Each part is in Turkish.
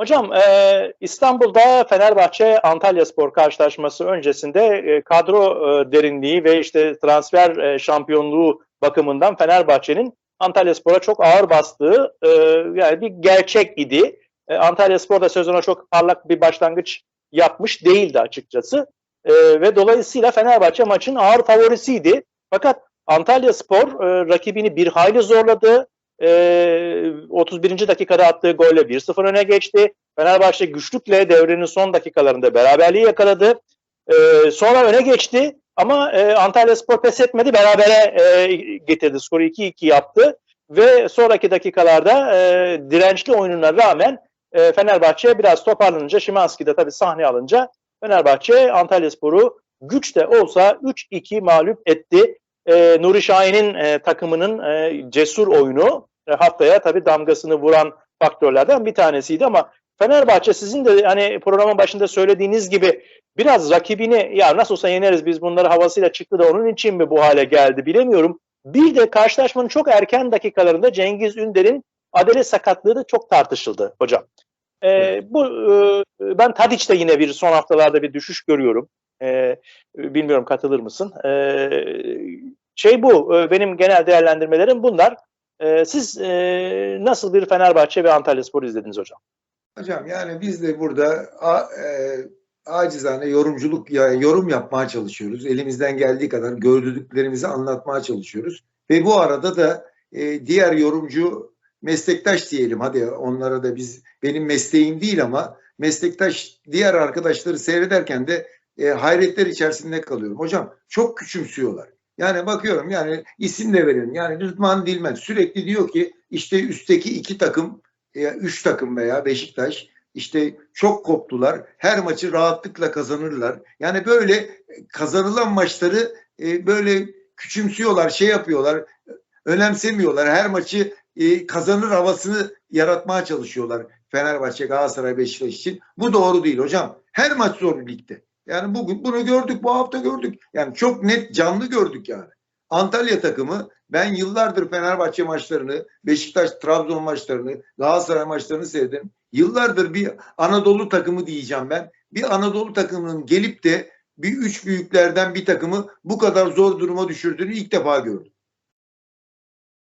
Hocam e, İstanbul'da Fenerbahçe Antalya Spor karşılaşması öncesinde e, kadro e, derinliği ve işte transfer e, şampiyonluğu bakımından Fenerbahçe'nin Antalya Spor'a çok ağır bastığı e, yani bir gerçek idi. E, Antalya Spor da sezona çok parlak bir başlangıç yapmış değildi açıkçası. E, ve dolayısıyla Fenerbahçe maçın ağır favorisiydi. Fakat Antalya Spor e, rakibini bir hayli zorladı e, 31. dakikada attığı golle 1-0 öne geçti. Fenerbahçe güçlükle devrenin son dakikalarında beraberliği yakaladı. E, sonra öne geçti ama e, Antalya Spor pes etmedi. Berabere e, getirdi. Skoru 2-2 yaptı. Ve sonraki dakikalarda e, dirençli oyununa rağmen e, Fenerbahçe biraz toparlanınca Şimanski de tabii sahne alınca Fenerbahçe Antalya Spor'u güç de olsa 3-2 mağlup etti. E, Nuri Şahin'in e, takımının e, cesur oyunu haftaya tabii damgasını vuran faktörlerden bir tanesiydi ama Fenerbahçe sizin de hani programın başında söylediğiniz gibi biraz rakibini ya nasıl olsa yeneriz biz bunları havasıyla çıktı da onun için mi bu hale geldi bilemiyorum. Bir de karşılaşmanın çok erken dakikalarında Cengiz Ünder'in adele sakatlığı da çok tartışıldı hocam. Ee, bu e, ben Tadiç'te yine bir son haftalarda bir düşüş görüyorum. Ee, bilmiyorum katılır mısın? Ee, şey bu e, benim genel değerlendirmelerim bunlar. E, siz e, nasıl bir Fenerbahçe ve Antalya Spor izlediniz hocam? Hocam yani biz de burada a, e, acizane yorumculuk ya yorum yapmaya çalışıyoruz. Elimizden geldiği kadar gördüklerimizi anlatmaya çalışıyoruz. Ve bu arada da e, diğer yorumcu meslektaş diyelim hadi onlara da biz benim mesleğim değil ama meslektaş diğer arkadaşları seyrederken de e, hayretler içerisinde kalıyorum. Hocam çok küçümsüyorlar. Yani bakıyorum yani isim de verelim. Yani Rıdvan Dilmen sürekli diyor ki işte üstteki iki takım, e, üç takım veya Beşiktaş işte çok koptular. Her maçı rahatlıkla kazanırlar. Yani böyle kazanılan maçları e, böyle küçümsüyorlar, şey yapıyorlar, önemsemiyorlar. Her maçı e, kazanır havasını yaratmaya çalışıyorlar Fenerbahçe, Galatasaray, Beşiktaş için. Bu doğru değil hocam. Her maç zor ligde. Yani bugün bunu gördük, bu hafta gördük. Yani çok net canlı gördük yani. Antalya takımı ben yıllardır Fenerbahçe maçlarını, Beşiktaş, Trabzon maçlarını, Galatasaray maçlarını sevdim. Yıllardır bir Anadolu takımı diyeceğim ben. Bir Anadolu takımının gelip de bir üç büyüklerden bir takımı bu kadar zor duruma düşürdüğünü ilk defa gördüm.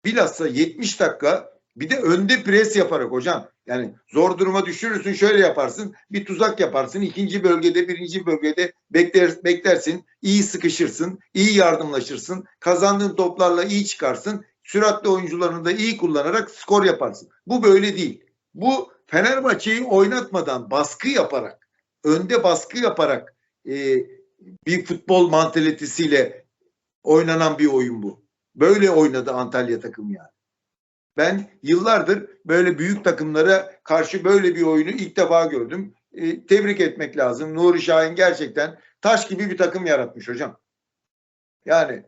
Bilhassa 70 dakika bir de önde pres yaparak hocam. Yani zor duruma düşürürsün şöyle yaparsın. Bir tuzak yaparsın. ikinci bölgede birinci bölgede bekler, beklersin. iyi sıkışırsın. iyi yardımlaşırsın. Kazandığın toplarla iyi çıkarsın. Süratli oyuncularını da iyi kullanarak skor yaparsın. Bu böyle değil. Bu Fenerbahçe'yi oynatmadan baskı yaparak önde baskı yaparak e, bir futbol mantalitesiyle oynanan bir oyun bu. Böyle oynadı Antalya takımı yani. Ben yıllardır böyle büyük takımlara karşı böyle bir oyunu ilk defa gördüm. E, tebrik etmek lazım. Nuri Şahin gerçekten taş gibi bir takım yaratmış hocam. Yani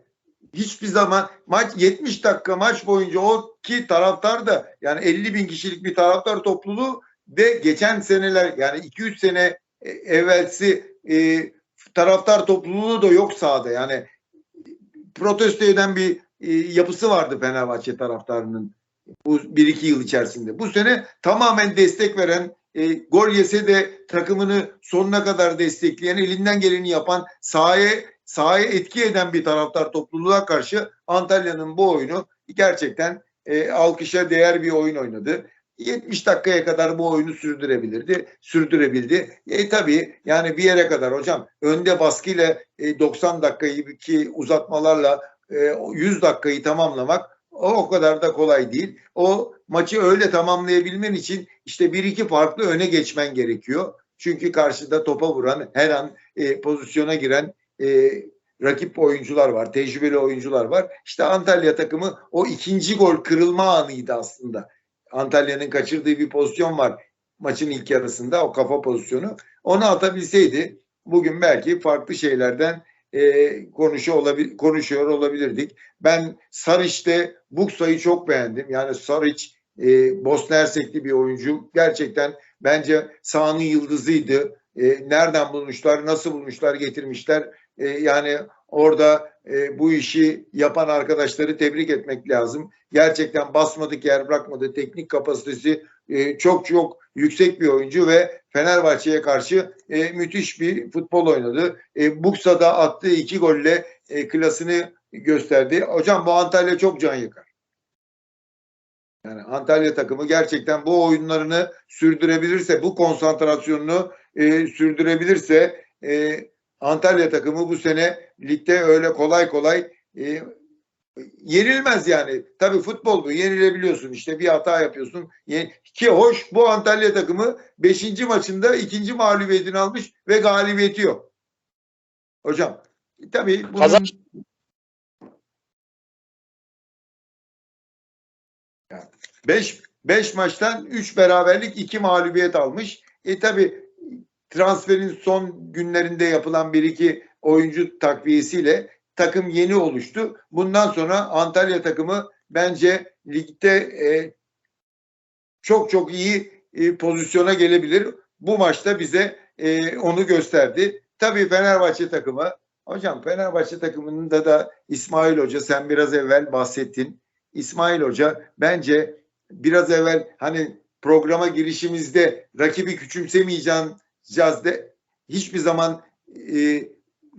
hiçbir zaman maç 70 dakika maç boyunca o ki taraftar da yani 50 bin kişilik bir taraftar topluluğu ve geçen seneler yani 2-3 sene e, evvelsi e, taraftar topluluğu da yok sahada. Yani protesto eden bir e, yapısı vardı Fenerbahçe taraftarının bu bir iki yıl içerisinde. Bu sene tamamen destek veren, e, gol yese de takımını sonuna kadar destekleyen, elinden geleni yapan, sahaya sahaya etki eden bir taraftar topluluğa karşı Antalya'nın bu oyunu gerçekten e, alkışa değer bir oyun oynadı. 70 dakikaya kadar bu oyunu sürdürebilirdi, sürdürebildi. E tabii yani bir yere kadar hocam önde baskıyla e, 90 dakikayı ki uzatmalarla e, 100 dakikayı tamamlamak o, o kadar da kolay değil. O maçı öyle tamamlayabilmen için işte bir iki farklı öne geçmen gerekiyor. Çünkü karşıda topa vuran, her an e, pozisyona giren e, rakip oyuncular var, tecrübeli oyuncular var. İşte Antalya takımı o ikinci gol kırılma anıydı aslında. Antalya'nın kaçırdığı bir pozisyon var maçın ilk yarısında o kafa pozisyonu. Onu atabilseydi bugün belki farklı şeylerden e, konuşuyor, olabil, konuşuyor olabilirdik. Ben Sarıç'te Buksa'yı çok beğendim. Yani Sarıç e, Bosna Hersekli bir oyuncu. Gerçekten bence sahanın yıldızıydı. E, nereden bulmuşlar, nasıl bulmuşlar, getirmişler. E, yani orada e, bu işi yapan arkadaşları tebrik etmek lazım. Gerçekten basmadık yer bırakmadı. Teknik kapasitesi e, çok çok yüksek bir oyuncu ve Fenerbahçe'ye karşı e, müthiş bir futbol oynadı. E, Buksa'da attığı iki golle e, klasını gösterdi. Hocam bu Antalya çok can yakar. Yani Antalya takımı gerçekten bu oyunlarını sürdürebilirse, bu konsantrasyonunu e, sürdürebilirse e, Antalya takımı bu sene ligde öyle kolay kolay e, yenilmez yani. Tabii futbol bu. Yenilebiliyorsun. İşte bir hata yapıyorsun. Ki hoş bu Antalya takımı 5. maçında ikinci mağlubiyetini almış ve galibiyeti yok. Hocam tabii bunun... Kazan- 5 5 maçtan 3 beraberlik 2 mağlubiyet almış. E tabi transferin son günlerinde yapılan bir iki oyuncu takviyesiyle takım yeni oluştu. Bundan sonra Antalya takımı bence ligde e, çok çok iyi e, pozisyona gelebilir. Bu maçta bize e, onu gösterdi. Tabii Fenerbahçe takımı hocam Fenerbahçe takımında da İsmail Hoca sen biraz evvel bahsettin. İsmail Hoca bence biraz evvel hani programa girişimizde rakibi küçümsemeyeceğiz de hiçbir zaman e,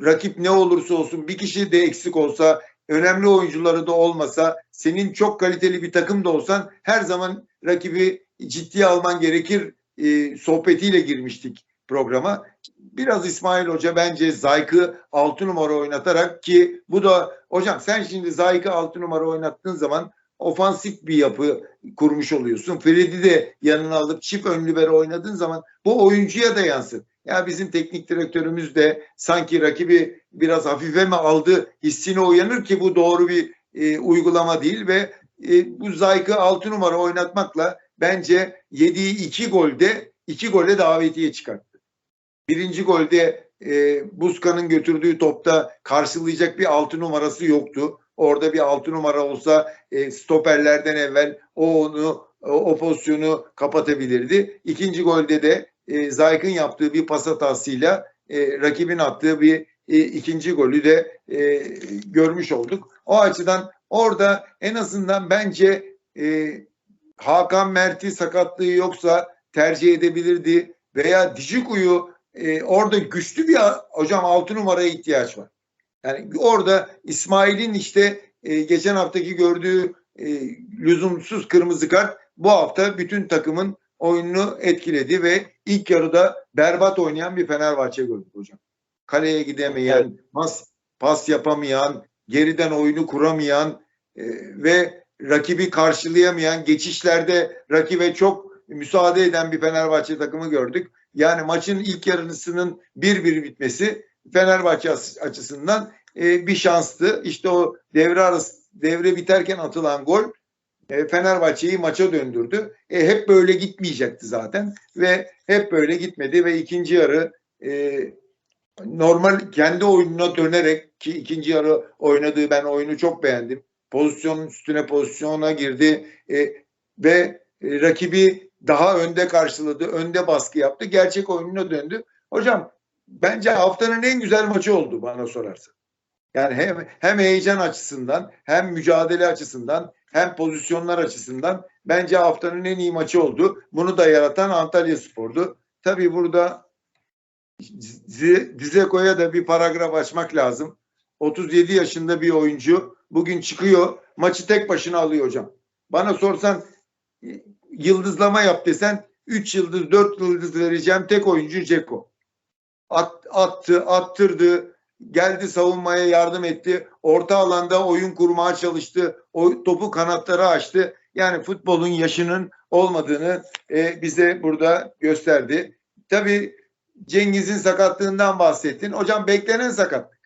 rakip ne olursa olsun bir kişi de eksik olsa önemli oyuncuları da olmasa senin çok kaliteli bir takım da olsan her zaman rakibi ciddiye alman gerekir e, sohbetiyle girmiştik programa. Biraz İsmail Hoca bence Zayk'ı 6 numara oynatarak ki bu da hocam sen şimdi Zayk'ı 6 numara oynattığın zaman ofansif bir yapı kurmuş oluyorsun. Fred'i de yanına alıp çift ön libero oynadığın zaman bu oyuncuya da yansır. Ya bizim teknik direktörümüz de sanki rakibi biraz hafife mi aldı hissine uyanır ki bu doğru bir e, uygulama değil ve e, bu Zayk'ı 6 numara oynatmakla bence yediği iki golde iki gole davetiye çıkarttı. Birinci golde e, Buzkan'ın götürdüğü topta karşılayacak bir altı numarası yoktu. Orada bir altı numara olsa e, stoperlerden evvel o onu o, o pozisyonu kapatabilirdi. İkinci golde de e, Zayk'ın yaptığı bir pas hatasıyla e, rakibin attığı bir e, ikinci golü de e, görmüş olduk. O açıdan orada en azından bence e, Hakan Mert'i sakatlığı yoksa tercih edebilirdi veya Dijiku'yu e, orada güçlü bir hocam altı numaraya ihtiyaç var. Yani orada İsmail'in işte e, geçen haftaki gördüğü e, lüzumsuz kırmızı kart bu hafta bütün takımın oyununu etkiledi ve ilk yarıda berbat oynayan bir Fenerbahçe gördük hocam. Kaleye gidemeyen, Evet. pas, pas yapamayan, geriden oyunu kuramayan e, ve rakibi karşılayamayan, geçişlerde rakibe çok müsaade eden bir Fenerbahçe takımı gördük. Yani maçın ilk yarısının 1-1 bitmesi Fenerbahçe açısından e, bir şanstı. İşte o devre arası devre biterken atılan gol e, Fenerbahçe'yi maça döndürdü. E, hep böyle gitmeyecekti zaten ve hep böyle gitmedi ve ikinci yarı e, normal kendi oyununa dönerek ki ikinci yarı oynadığı ben oyunu çok beğendim. Pozisyonun üstüne pozisyona girdi e, ve rakibi daha önde karşıladı, önde baskı yaptı. Gerçek oyununa döndü. Hocam bence haftanın en güzel maçı oldu bana sorarsan. Yani hem, hem heyecan açısından hem mücadele açısından hem pozisyonlar açısından bence haftanın en iyi maçı oldu. Bunu da yaratan Antalya Spor'du. Tabii burada Zizeko'ya da bir paragraf açmak lazım. 37 yaşında bir oyuncu bugün çıkıyor maçı tek başına alıyor hocam. Bana sorsan e, yıldızlama yap desen 3 yıldız 4 yıldız vereceğim tek oyuncu Ceko. At, attı, attırdı, geldi savunmaya yardım etti. Orta alanda oyun kurmaya çalıştı. O topu kanatlara açtı. Yani futbolun yaşının olmadığını e, bize burada gösterdi. Tabii Cengiz'in sakatlığından bahsettin. Hocam beklenen sakatlık.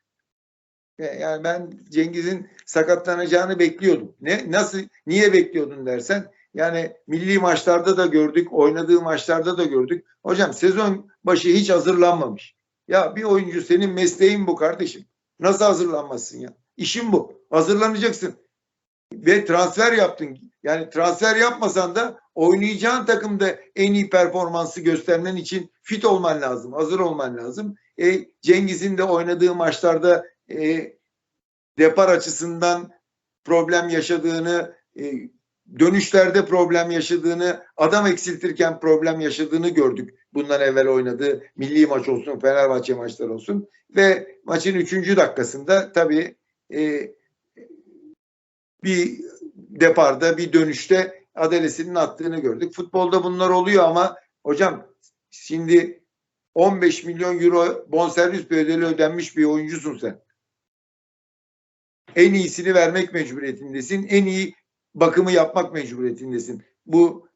E, Yani ben Cengiz'in sakatlanacağını bekliyordum. Ne nasıl niye bekliyordun dersen yani milli maçlarda da gördük, oynadığı maçlarda da gördük. Hocam sezon başı hiç hazırlanmamış. Ya bir oyuncu senin mesleğin bu kardeşim. Nasıl hazırlanmasın ya? İşin bu. Hazırlanacaksın. Ve transfer yaptın. Yani transfer yapmasan da oynayacağın takımda en iyi performansı göstermen için fit olman lazım. Hazır olman lazım. E, Cengiz'in de oynadığı maçlarda e, depar açısından problem yaşadığını e, dönüşlerde problem yaşadığını, adam eksiltirken problem yaşadığını gördük. Bundan evvel oynadığı milli maç olsun, Fenerbahçe maçları olsun. Ve maçın üçüncü dakikasında tabii e, bir deparda, bir dönüşte Adelesinin attığını gördük. Futbolda bunlar oluyor ama hocam şimdi 15 milyon euro bonservis bedeli ödenmiş bir oyuncusun sen. En iyisini vermek mecburiyetindesin. En iyi bakımı yapmak mecburiyetindesin. Bu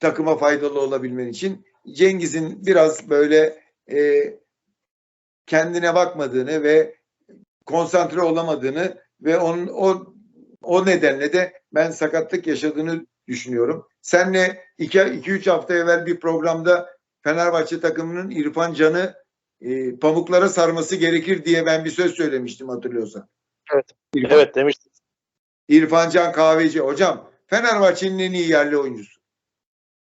takıma faydalı olabilmen için. Cengiz'in biraz böyle e, kendine bakmadığını ve konsantre olamadığını ve onun o o nedenle de ben sakatlık yaşadığını düşünüyorum. Senle 2-3 hafta evvel bir programda Fenerbahçe takımının İrfan Can'ı e, pamuklara sarması gerekir diye ben bir söz söylemiştim hatırlıyorsan. Evet. İrfan, Evet demiştim. İrfan Can Kahveci. Hocam Fenerbahçe'nin en iyi yerli oyuncusu.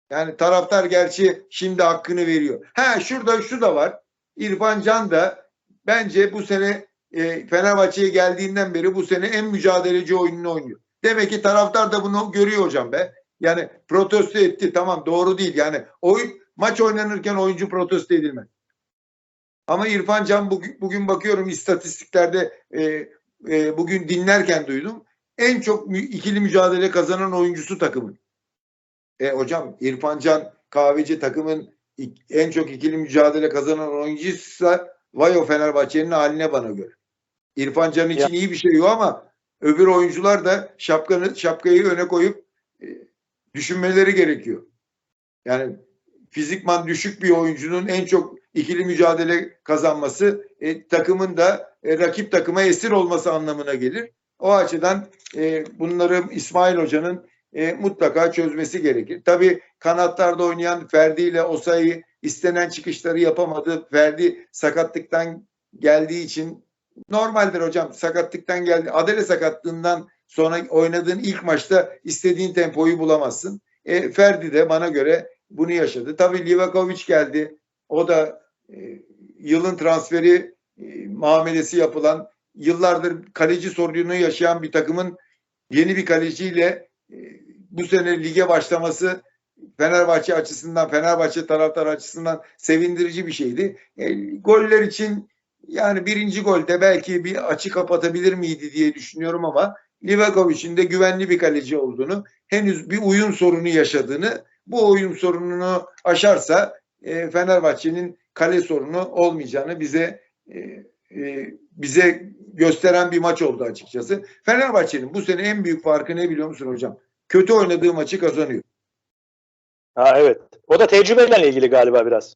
Yani taraftar gerçi şimdi hakkını veriyor. Ha şurada şu da var. İrfan Can da bence bu sene e, Fenerbahçe'ye geldiğinden beri bu sene en mücadeleci oyununu oynuyor. Demek ki taraftar da bunu görüyor hocam be. Yani protesto etti tamam doğru değil. Yani oyun maç oynanırken oyuncu protesto edilmez. Ama İrfan Can bugün, bugün bakıyorum istatistiklerde e, e, bugün dinlerken duydum. En çok ikili mücadele kazanan oyuncusu takımın. E, hocam İrfan Can Kahveci takımın en çok ikili mücadele kazanan oyuncuysa vay o Fenerbahçe'nin haline bana göre. İrfan Can için iyi bir şey yok ama öbür oyuncular da şapkanı şapkayı öne koyup e, düşünmeleri gerekiyor. Yani fizikman düşük bir oyuncunun en çok ikili mücadele kazanması e, takımın da e, rakip takıma esir olması anlamına gelir. O açıdan e, bunları İsmail Hoca'nın e, mutlaka çözmesi gerekir. Tabii kanatlarda oynayan Ferdi ile Osayi istenen çıkışları yapamadı. Ferdi sakatlıktan geldiği için normaldir hocam. Sakatlıktan geldi. Adele sakatlığından sonra oynadığın ilk maçta istediğin tempoyu bulamazsın. E, Ferdi de bana göre bunu yaşadı. Tabii Livakovic geldi. O da e, yılın transferi e, muamelesi yapılan yıllardır kaleci sorununu yaşayan bir takımın yeni bir kaleciyle e, bu sene lige başlaması Fenerbahçe açısından, Fenerbahçe taraftar açısından sevindirici bir şeydi. E, goller için yani birinci golde belki bir açı kapatabilir miydi diye düşünüyorum ama Livakovic'in de güvenli bir kaleci olduğunu, henüz bir uyum sorunu yaşadığını, bu uyum sorununu aşarsa e, Fenerbahçe'nin kale sorunu olmayacağını bize e, e, bize gösteren bir maç oldu açıkçası. Fenerbahçe'nin bu sene en büyük farkı ne biliyor musun hocam? Kötü oynadığı maçı kazanıyor. Ha evet. O da tecrübeyle ilgili galiba biraz.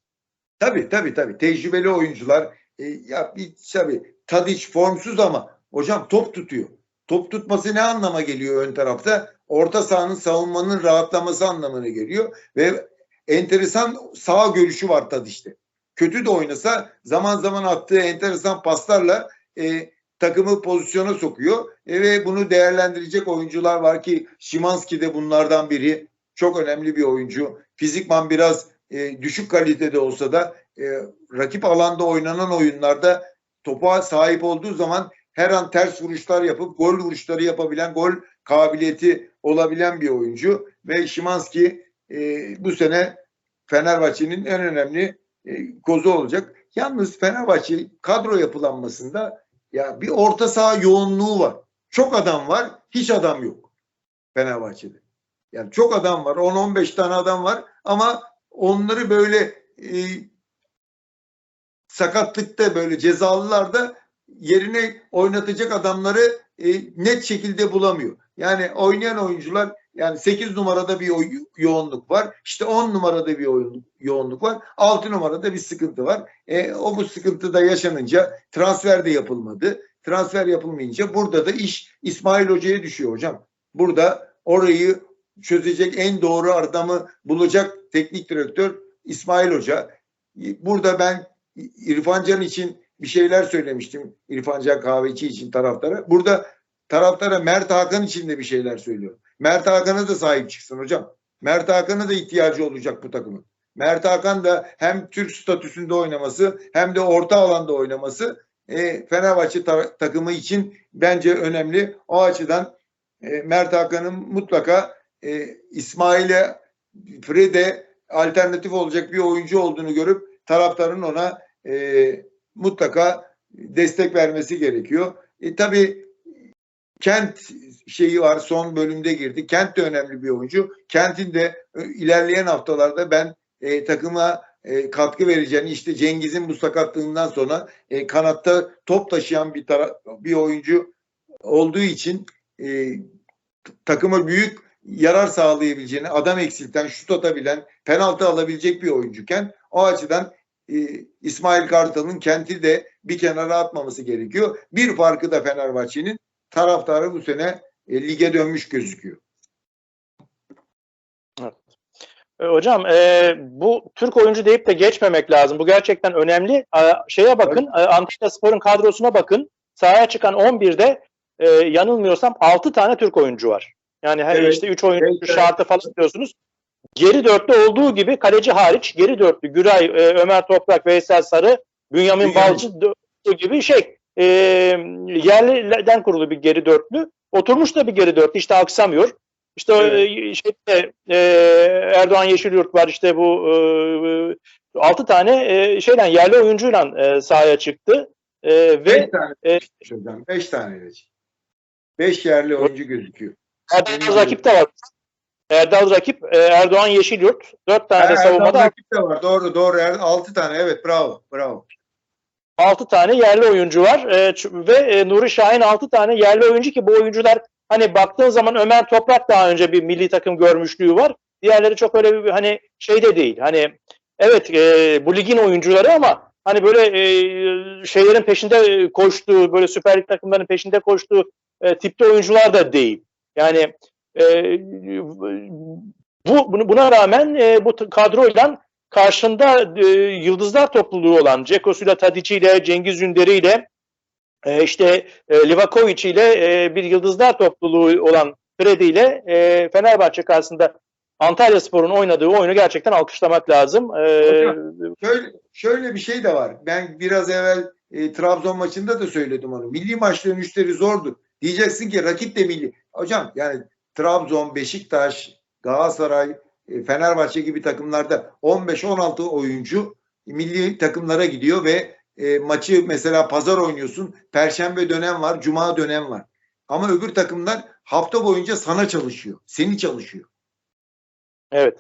Tabii tabii tabii. Tecrübeli oyuncular e, ya bir tabii Tadiç formsuz ama hocam top tutuyor. Top tutması ne anlama geliyor ön tarafta? Orta sahanın savunmanın rahatlaması anlamına geliyor ve enteresan sağ görüşü var Tadiç'te. Kötü de oynasa zaman zaman attığı enteresan paslarla e, takımı pozisyona sokuyor e, ve bunu değerlendirecek oyuncular var ki Şimanski de bunlardan biri. Çok önemli bir oyuncu. Fizikman biraz e, düşük kalitede olsa da e, rakip alanda oynanan oyunlarda topa sahip olduğu zaman her an ters vuruşlar yapıp gol vuruşları yapabilen, gol kabiliyeti olabilen bir oyuncu ve Şimanski e, bu sene Fenerbahçe'nin en önemli e, kozu olacak. Yalnız Fenerbahçe kadro yapılanmasında ya bir orta saha yoğunluğu var. Çok adam var, hiç adam yok Fenerbahçe'de. Yani çok adam var, 10-15 tane adam var ama onları böyle e, sakatlıkta böyle cezalılarda yerine oynatacak adamları e, net şekilde bulamıyor. Yani oynayan oyuncular yani 8 numarada bir yoğunluk var. İşte 10 numarada bir yoğunluk var. 6 numarada bir sıkıntı var. E, o bu sıkıntıda yaşanınca transfer de yapılmadı. Transfer yapılmayınca burada da iş İsmail Hoca'ya düşüyor hocam. Burada orayı çözecek en doğru adamı bulacak teknik direktör İsmail Hoca. Burada ben İrfan Can için bir şeyler söylemiştim. İrfan Can Kahveci için taraftara. Burada taraftara Mert Hakan için de bir şeyler söylüyorum. Mert Hakan'a da sahip çıksın hocam. Mert Hakan'a da ihtiyacı olacak bu takımın. Mert Hakan da hem Türk statüsünde oynaması hem de orta alanda oynaması e, Fenerbahçe ta- takımı için bence önemli. O açıdan e, Mert Hakan'ın mutlaka e, İsmail'e Fred'e alternatif olacak bir oyuncu olduğunu görüp taraftarın ona e, mutlaka destek vermesi gerekiyor. E, tabii Kent şeyi var son bölümde girdi. Kent de önemli bir oyuncu. Kent'in de e, ilerleyen haftalarda ben e, takıma e, katkı vereceğini işte Cengiz'in bu sakatlığından sonra e, kanatta top taşıyan bir tara- bir oyuncu olduğu için e, takıma büyük yarar sağlayabileceğini, adam eksilten, şut atabilen, penaltı alabilecek bir oyuncuken o açıdan e, İsmail Kartal'ın kenti de bir kenara atmaması gerekiyor. Bir farkı da Fenerbahçe'nin taraftarı bu sene e, lige dönmüş gözüküyor. E, Hocam e, bu Türk oyuncu deyip de geçmemek lazım. Bu gerçekten önemli. E, şeye bakın, e, Antalya Spor'un kadrosuna bakın. Sahaya çıkan 11'de e, yanılmıyorsam 6 tane Türk oyuncu var. Yani her Evet. işte 3 oyuncu Evet, şartı falan diyorsunuz. Geri dörtlü olduğu gibi kaleci hariç geri dörtlü Güray, e, Ömer Toprak, Veysel Sarı, Bünyamin. Balcı gibi şey e, yerlilerden kurulu bir geri dörtlü. Oturmuş da bir geri dörtlü işte aksamıyor. İşte Evet. e, şeyde, e, Erdoğan Yeşilyurt var işte bu e, 6 tane e, şeyden yerli oyuncuyla e, sahaya çıktı. E, ve Beş tane e, hocam. Beş tane de. Beş yerli oyuncu gözüküyor. Erdal rakip de var. Erdal rakip e, Erdoğan Yeşilyurt. 4 tane Ha, de Erdal savunmada rakip de var. Doğru doğru. Er- Altı tane. Evet bravo. Bravo. 6 tane yerli oyuncu var e, ve e, Nuri Şahin 6 tane yerli oyuncu ki bu oyuncular hani baktığın zaman Ömer Toprak daha önce bir milli takım görmüşlüğü var. Diğerleri çok öyle bir hani şey de değil. Hani evet e, bu ligin oyuncuları ama hani böyle e, şeylerin peşinde koştuğu böyle Süper Lig takımlarının peşinde koştuğu e, tipte oyuncular da değil. Yani e, bu buna rağmen e, bu kadroyla karşında e, yıldızlar topluluğu olan Ceko'suyla Tadic'iyle Cengiz Ünder'iyle e, işte e, Livakovic ile e, bir yıldızlar topluluğu olan Freddy ile e, Fenerbahçe karşısında Antalya Spor'un oynadığı oyunu gerçekten alkışlamak lazım. E, Şöyle, şöyle bir şey de var. Ben biraz evvel e, Trabzon maçında da söyledim onu. Milli maç dönüşleri zordur. Diyeceksin ki rakip de milli. Hocam yani Trabzon, Beşiktaş, Galatasaray, Fenerbahçe gibi takımlarda 15-16 oyuncu milli takımlara gidiyor ve e, maçı mesela pazar oynuyorsun. Perşembe dönem var, cuma dönem var. Ama öbür takımlar hafta boyunca sana çalışıyor. Seni çalışıyor. evet.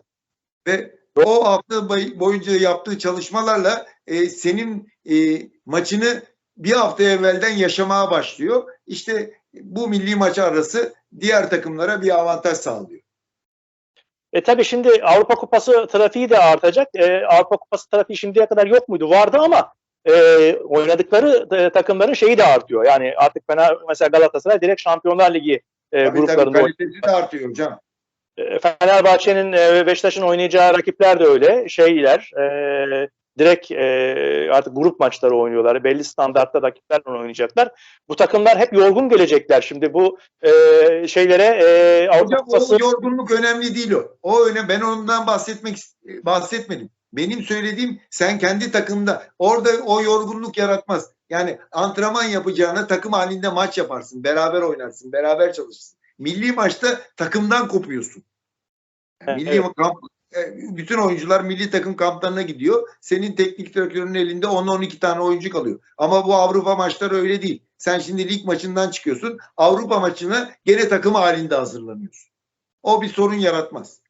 Ve o hafta boy- boyunca yaptığı çalışmalarla e, senin e, maçını bir hafta evvelden yaşamaya başlıyor. İşte bu milli maç arası diğer takımlara bir avantaj sağlıyor. E tabii şimdi Avrupa Kupası trafiği de artacak. E, Avrupa Kupası trafiği şimdiye kadar yok muydu? Vardı ama e, oynadıkları e, takımların şeyi de artıyor. Yani artık Fener, mesela Galatasaray direkt Şampiyonlar Ligi e, Tabii tabii gruplarında oynuyor. kalitesi de artıyor hocam. E, Fenerbahçe'nin e, ve Beşiktaş'ın oynayacağı rakipler de öyle şeyler. E, direkt e, artık grup maçları oynuyorlar. Belli standartta rakiplerle oynayacaklar. Bu takımlar hep yorgun gelecekler. Şimdi bu e, şeylere e, Hocam Kupası o yorgunluk önemli değil o. O önemli. Ben ondan bahsetmek bahsetmedim. Benim söylediğim sen kendi takımda orada o yorgunluk yaratmaz. Yani antrenman yapacağına takım halinde maç yaparsın. Beraber oynarsın. Beraber çalışırsın. Milli maçta takımdan kopuyorsun. Yani milli Evet. kamp e, bütün oyuncular milli takım kamplarına gidiyor. Senin teknik direktörün elinde 10-12 tane oyuncu kalıyor. Ama bu Avrupa maçları öyle değil. Sen şimdi lig maçından çıkıyorsun. Avrupa maçına gene takım halinde hazırlanıyorsun. O bir sorun yaratmaz.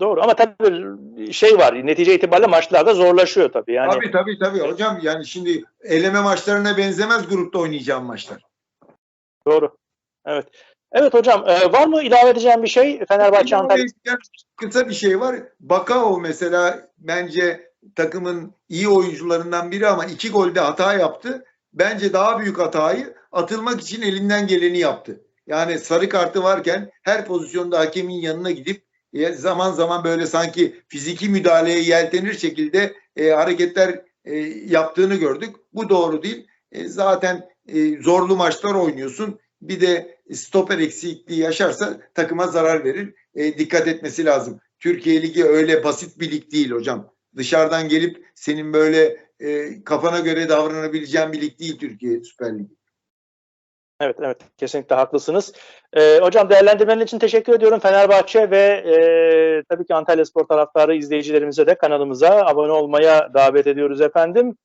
Doğru ama tabii şey var netice itibariyle maçlarda zorlaşıyor tabii. Yani Tabii tabii tabii hocam yani şimdi eleme maçlarına benzemez grupta oynayacağım maçlar. doğru. Evet. Evet hocam e, var mı ilave edeceğim bir şey Fenerbahçe Antalya? Kısa bir şey var. Bakao mesela bence takımın iyi oyuncularından biri ama iki golde hata yaptı. Bence daha büyük hatayı atılmak için elinden geleni yaptı. Yani sarı kartı varken her pozisyonda hakemin yanına gidip e, zaman zaman böyle sanki fiziki müdahaleye yeltenir şekilde e, hareketler e, yaptığını gördük. Bu doğru değil. E, zaten e, zorlu maçlar oynuyorsun. Bir de stoper eksikliği yaşarsa takıma zarar verir. E, dikkat etmesi lazım. Türkiye Ligi öyle basit bir lig değil hocam. Dışarıdan gelip senin böyle e, kafana göre davranabileceğin bir lig değil Türkiye Süper Ligi. Evet, evet. Kesinlikle haklısınız. Ee, hocam değerlendirmenin için teşekkür ediyorum. Fenerbahçe ve e, tabii ki Antalya Spor taraftarı izleyicilerimize de kanalımıza abone olmaya davet ediyoruz efendim.